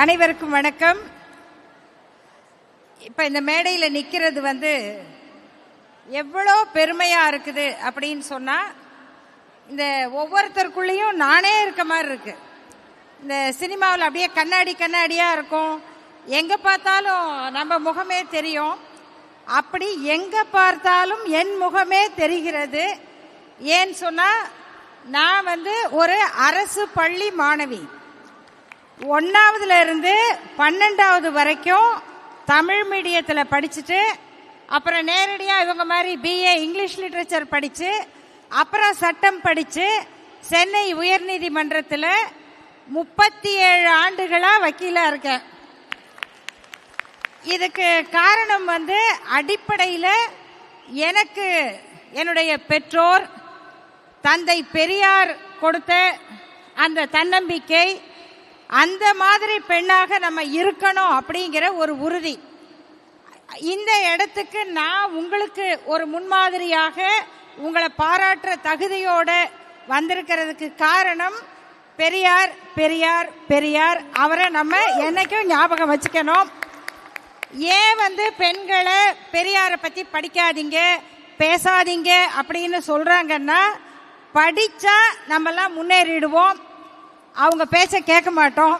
அனைவருக்கும் வணக்கம். இப்ப இந்த மேடையில நிக்கிறது வந்து எவ்வளோ பெருமையா இருக்குது அப்படின்னு சொன்னா இந்த ஒவ்வொருத்தருக்குள்ளேயும் நானே இருக்க மாதிரி இருக்கு. இந்த சினிமாவில் அப்படியே கண்ணாடி கண்ணாடியா இருக்கும். எங்க பார்த்தாலும் நம்ம முகமே தெரியும். அப்படி எங்க பார்த்தாலும் என் முகமே தெரிகிறது. ஏன்னு சொன்னா நான் வந்து ஒரு அரசு பள்ளி மாணவி. ஒன்னாவதுல இருந்து பன்னெண்டாவது வரைக்கும் தமிழ் மீடியத்தில் படிச்சுட்டு அப்புறம் நேரடியாக இவங்க மாதிரி பிஏ இங்கிலீஷ் லிட்ரேச்சர் படித்து அப்புறம் சட்டம் படித்து சென்னை உயர்நீதிமன்றத்தில் முப்பத்தி ஏழு ஆண்டுகளாக வக்கீலாக இருக்கேன். இதுக்கு காரணம் வந்து அடிப்படையில் எனக்கு என்னுடைய பெற்றோர் தந்தை பெரியார் கொடுத்த அந்த தன்னம்பிக்கை அந்த மாதிரி பெண்ணாக நம்ம இருக்கணும் அப்படிங்கிற ஒரு உறுதி. இந்த இடத்துக்கு நான் உங்களுக்கு ஒரு முன்மாதிரியாக உங்களை பாராட்டுற தகுதியோட வந்திருக்கிறதுக்கு காரணம் பெரியார் பெரியார் பெரியார் அவரை நம்ம என்னைக்கும் ஞாபகம் வச்சுக்கணும். ஏன் வந்து பெண்களை பெரியாரை பற்றி படிக்காதீங்க பேசாதீங்க அப்படின்னு சொல்கிறாங்கன்னா படித்தா நம்மலாம் முன்னேறிடுவோம். அவங்க பேச்ச கேட்க மாட்டோம்.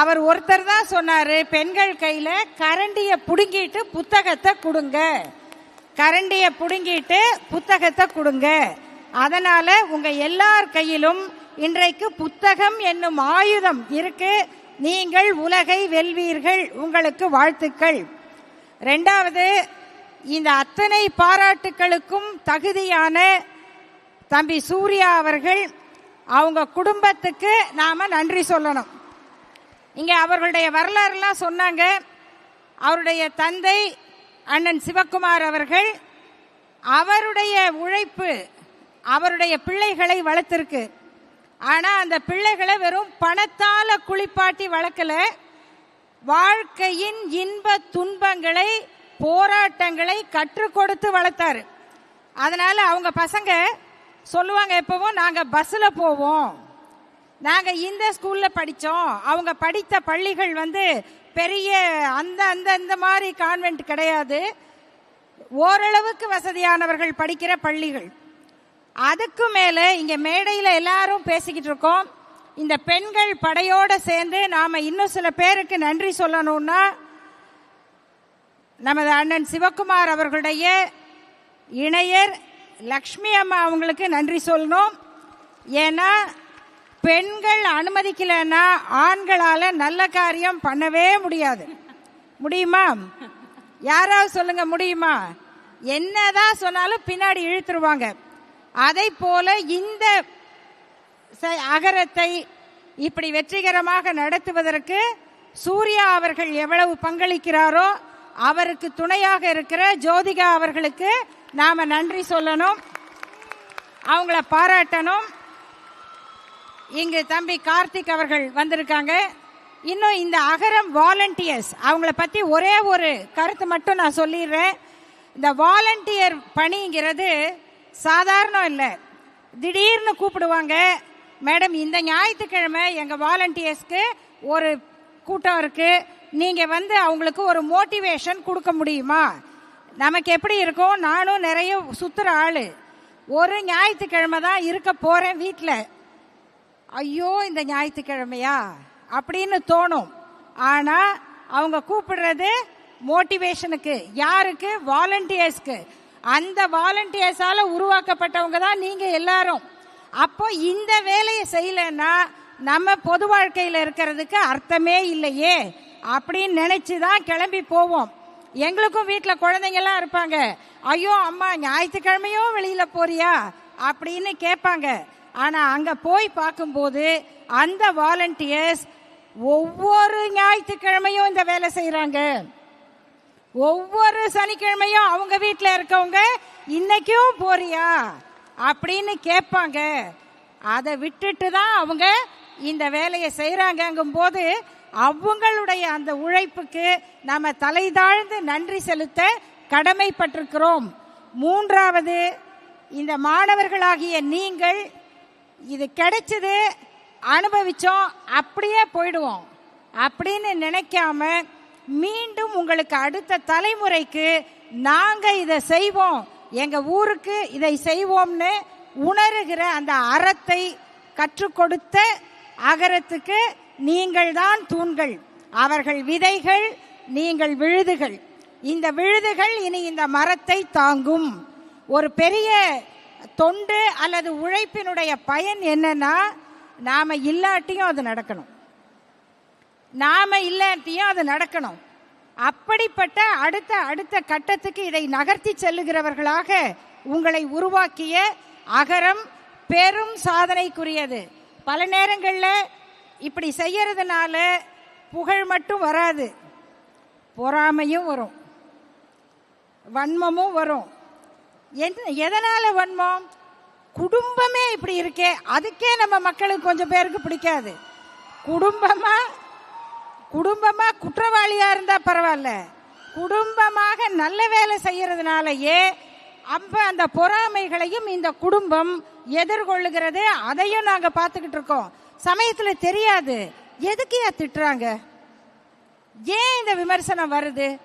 அவர் ஒருத்தர் தான் சொன்னார் பெண்கள் கையில் கரண்டியை பிடுங்கிட்டு புத்தகத்தை கொடுங்க. கரண்டியை பிடுங்கிட்டு புத்தகத்தை கொடுங்க. அதனால் உங்கள் எல்லார் கையிலும் இன்றைக்கு புத்தகம் என்னும் ஆயுதம் இருக்கு. நீங்கள் உலகை வெல்வீர்கள். உங்களுக்கு வாழ்த்துக்கள். ரெண்டாவது இந்த அத்தனை பாராட்டுக்களுக்கும் தகுதியான தம்பி சூர்யா அவர்கள் அவங்க குடும்பத்துக்கு நாம நன்றி சொல்லணும். இங்க அவர்களுடைய வரலாறுலாம் சொன்னாங்க. அவருடைய தந்தை அண்ணன் சிவக்குமார் அவர்கள் அவருடைய உழைப்பு அவருடைய பிள்ளைகளை வளர்த்திருக்கு. ஆனா அந்த பிள்ளைகளை வெறும் பணத்தால குளிப்பாட்டி வளர்க்கல. வாழ்க்கையின் இன்ப துன்பங்களை போராட்டங்களை கற்றுக் கொடுத்து வளர்த்தாரு. அதனால அவங்க பசங்க சொல்லுவாங்க எப்பவும் நாங்க பஸ்ல போவோம். நாங்க இந்த ஸ்கூல்ல படிச்சோம். அவங்க படித்த பள்ளிகள் வந்து பெரிய அந்த அந்த இந்த மாதிரி கான்வென்ட் கிடையாது. ஓரளவுக்கு வசதியானவர்கள் படிக்கிற பள்ளிகள். அதுக்கு மேல இங்க மேடையில எல்லாரும் பேசிக்கிட்டு இருக்கோம். இந்த பெண்கள் படையோட சேர்ந்து நாம இன்னும் சில பேருக்கு நன்றி சொல்லணும்னா நமது அண்ணன் சிவக்குமார் அவர்களுடைய இணையர் லக்ஷ்மி அம்மா அவங்களுக்கு நன்றி சொல்லணும். ஏன்னா பெண்கள் அனுமதிக்கலைன்னா ஆண்களால் நல்ல காரியம் பண்ணவே முடியாது. முடியுமா? யாராவது சொல்லுங்க முடியுமா? என்னதான் சொன்னாலும் பின்னாடி இழுத்துருவாங்க. அதை போல இந்த அகரத்தை இப்படி வெற்றிகரமாக நடத்துவதற்கு சூர்யா அவர்கள் எவ்வளவு பங்களிக்கிறாரோ அவருக்கு துணையாக இருக்கிற ஜோதிகா அவர்களுக்கு நாம நன்றி சொல்லணும். அவங்கள பாராட்டணும். இங்கு தம்பி கார்த்திக் அவர்கள் வந்திருக்காங்க. இன்னும் இந்த அகரம் வாலண்டியர்ஸ் அவங்கள பத்தி ஒரே ஒரு கருத்து மட்டும் நான் சொல்லிடுறேன். இந்த வாலண்டியர் பணிங்கிறது சாதாரணம் இல்லை. திடீர்னு கூப்பிடுவாங்க. மேடம் இந்த ஞாயிற்றுக்கிழமை எங்க வாலண்டியர்ஸ்க்கு ஒரு கூட்டம் இருக்கு. நீங்க வந்து அவங்களுக்கு ஒரு மோட்டிவேஷன் கொடுக்க முடியுமா? நமக்கு எப்படி இருக்கும் நானும் நிறைய சுத்துற ஆளு. ஒரு ஞாயிற்றுக்கிழமை தான் இருக்க போறேன் வீட்டில் ஐயோ இந்த ஞாயிற்றுக்கிழமையா? அப்படின்னு தோணும். ஆனா அவங்க கூப்பிடுறது மோட்டிவேஷனுக்கு யாருக்கு? வாலண்டியர்ஸ்க்கு. அந்த வாலண்டியர்ஸால உருவாக்கப்பட்டவங்க தான் நீங்க எல்லாரும். அப்போ இந்த வேலையை செய்யலைன்னா நம்ம பொது வாழ்க்கையில் இருக்கிறதுக்கு அர்த்தமே இல்லையே அப்படின்னு நினைச்சு தான் கிளம்பி போவோம். எங்களுக்கும் வீட்டில் குழந்தைங்கெல்லாம் இருப்பாங்க. ஐயோ அம்மா ஞாயிற்றுக்கிழமையும் வெளியில போறியா? அப்படின்னு கேட்பாங்க. ஆனா அங்க போய் பார்க்கும்போது அந்த வாலண்டியர்ஸ் ஒவ்வொரு ஞாயிற்றுக்கிழமையும் இந்த வேலை செய்யறாங்க ஒவ்வொரு சனிக்கிழமையும் அவங்க வீட்டில் இருக்கவங்க இன்னைக்கும் போறியா? அப்படின்னு கேட்பாங்க. அதை விட்டுட்டு தான் அவங்க இந்த வேலையை செய்யறாங்கங்கும் போது அவங்களுடைய அந்த உழைப்புக்கு நம்ம தலை தாழ்ந்து நன்றி செலுத்த கடமைப்பட்டிருக்கிறோம். மூன்றாவது இந்த மாணவர்களாகிய நீங்கள் இது கிடைச்சது அனுபவிச்சோம் அப்படியே போயிடுவோம். அப்படின்னு நினைக்காம மீண்டும் உங்களுக்கு அடுத்த தலைமுறைக்கு நாங்க இதை செய்வோம் எங்க ஊருக்கு இதை செய்வோம்னு உணர்கிற அந்த அறத்தை கற்றுக் கொடுத்த அகரத்துக்கு நீங்கள் தான் தூண்கள். அவர்கள் விதைகள் நீங்கள் விழுதுகள். இந்த விழுதுகள் இனி இந்த மரத்தை தாங்கும். ஒரு பெரிய தொண்டு அல்லது உழைப்பினுடைய பயன் என்னன்னா நாம இல்லாட்டியும் அது நடக்கணும். நாம இல்லாட்டியும் அது நடக்கணும். அப்படிப்பட்ட அடுத்த அடுத்த கட்டத்துக்கு இதை நகர்த்தி செல்லுகிறவர்களாக உங்களை உருவாக்கிய அகரம் பெரும் சாதனைக்குரியது. பல நேரங்களில் இப்படி செய்யறதுனால புகழ் மட்டும் வராது. பொறாமையும் வரும். வன்மமும் வரும். என்ன எதனால வன்மம்? குடும்பமே இப்படி இருக்கே. அதுக்கே நம்ம மக்களுக்கு கொஞ்சம் பேருக்கு பிடிக்காது. குடும்பமா குடும்பமா குற்றவாளியா இருந்தா பரவாயில்ல. குடும்பமாக நல்ல வேலை செய்யறதுனாலயே அப்ப அந்த பொறாமைகளையும் இந்த குடும்பம் எதிர்கொள்ளுகிறது அதையும் நாங்க பார்த்துக்கிட்டு இருக்கோம். சமயத்துல தெரியாது. எதுக்கு ஏன் திட்டுறாங்க? ஏன் இந்த விமர்சனம் வருது?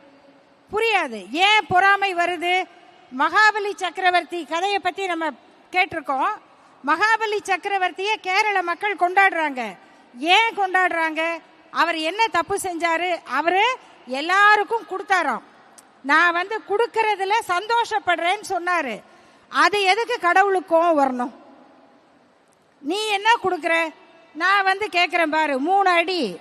புரியாது. ஏன் பொறாமை வருது? மகாபலி சக்கரவர்த்தி கதையை பத்தி நம்ம கேட்டிருக்கோம். மகாபலி சக்கரவர்த்தியை கேரள மக்கள் கொண்டாடுறாங்க. ஏன் கொண்டாடுறாங்க? அவர் என்ன தப்பு செஞ்சாரு? அவரு எல்லாருக்கும் கொடுத்தாராம். நான் வந்து கொடுக்கறதுல சந்தோஷப்படுறேன்னு சொன்னாரு. அது எதுக்கு கடவுளுக்கும் வரணும்? நீ என்ன கொடுக்குற? நான் வந்து கேட்குறேன் பாரு மூணு அடி.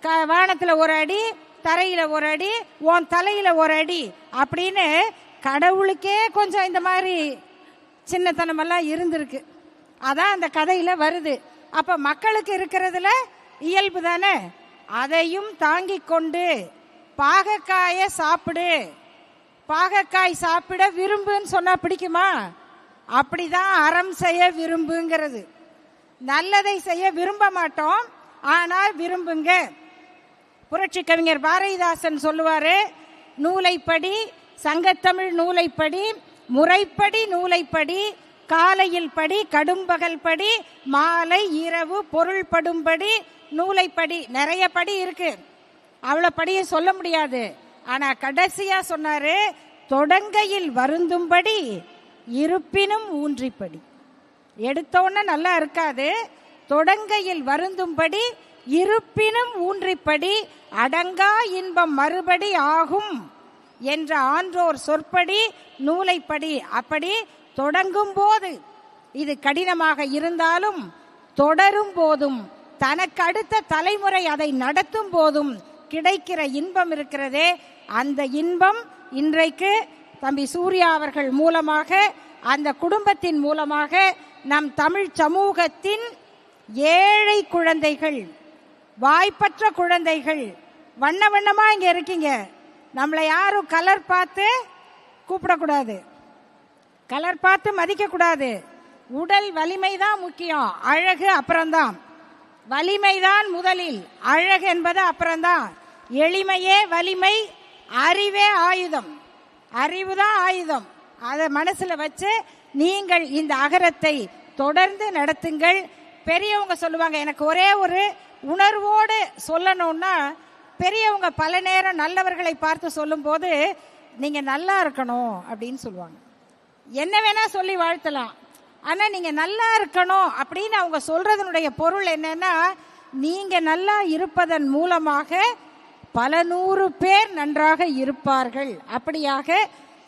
க வானத்தில் ஒரு அடி தரையில் ஒரு அடி உன் தலையில் ஒரு அடி அப்படின்னு கடவுளுக்கே கொஞ்சம் இந்த மாதிரி சின்னத்தனமெல்லாம் இருந்திருக்கு. அதான் அந்த கதையில் வருது. அப்போ மக்களுக்கு இருக்கிறதுல இயல்பு தானே? அதையும் தாங்கி கொண்டு பாகக்காயை சாப்பிடு. பாகக்காய் சாப்பிட விரும்புன்னு சொன்னா பிடிக்குமா? அப்படிதான் அறம் செய்ய விரும்புங்கிறது. நல்லதை செய்ய விரும்ப மாட்டோம். ஆனால் விரும்புங்க. புரட்சி கவிஞர் பாரதிதாசன் சொல்லுவாரு நூலைப்படி சங்கத்தமிழ் நூலைப்படி முறைப்படி நூலைப்படி காலையில் படி கடும்பகல் படி மாலை இரவு பொருள் படும்படி நூலைப்படி. நிறைய படி இருக்கு. அவ்வளோ படியை சொல்ல முடியாது. ஆனால் கடைசியாக சொன்னாரு தொடங்கையில் வருந்தும்படி இருப்பினும் ஊன்றிப்படி. எடுத்தோன்னே நல்லா இருக்காது. தொடங்கையில் வருந்தும்படி இருப்பினும் ஊன்றிப்படி அடங்கா இன்பம் மறுபடி ஆகும் என்ற ஆன்றோர் சொற்படி நூலைப்படி. அப்படி தொடங்கும் போது இது கடினமாக இருந்தாலும் தொடரும் போதும் தனக்கு அடுத்த தலைமுறை அதை நடத்தும் போதும் கிடைக்கிற இன்பம் இருக்கிறதே. அந்த இன்பம் இன்றைக்கு தம்பி சூர்யா அவர்கள் மூலமாக அந்த குடும்பத்தின் மூலமாக நம் தமிழ் சமூகத்தின் ஏழை குழந்தைகள் வாய்ப்பற்ற குழந்தைகள் வண்ண வண்ணமாக இங்கே இருக்கீங்க. நம்மளை யாரும் கலர் பார்த்து கூப்பிடக்கூடாது. கலர் பார்த்து மதிக்கக்கூடாது. உடல் வலிமை தான் முக்கியம். அழகு அப்புறம்தான். வலிமைதான் முதலில். அழகு என்பது அப்புறம்தான். எளிமையே வலிமை அறிவே ஆயுதம். அறிவு தான் ஆயுதம். அதை மனசில் வச்சு நீங்கள் இந்த அகரத்தை தொடர்ந்து நடத்துங்கள். பெரியவங்க சொல்லுவாங்க எனக்கு ஒரே ஒரு உணர்வோடு சொல்லணும்னா பெரியவங்க பல நேரம் நல்லவர்களை பார்த்து சொல்லும்போது நீங்கள் நல்லா இருக்கணும் அப்படின்னு சொல்லுவாங்க. என்ன வேணா சொல்லி வாழ்த்தலாம். ஆனால் நீங்கள் நல்லா இருக்கணும் அப்படின்னு அவங்க சொல்கிறதுனுடைய பொருள் என்னன்னா நீங்கள் நல்லா இருப்பதன் மூலமாக பல நூறு பேர் நன்றாக இருப்பார்கள். அப்படியாக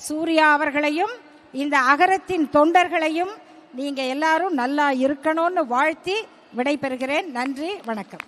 சூர்யா அவர்களையும் இந்த அகரத்தின் தொண்டர்களையும் நீங்க எல்லாரும் நல்லா இருக்கணும்னு வாழ்த்தி விடைபெறுகிறேன். நன்றி வணக்கம்.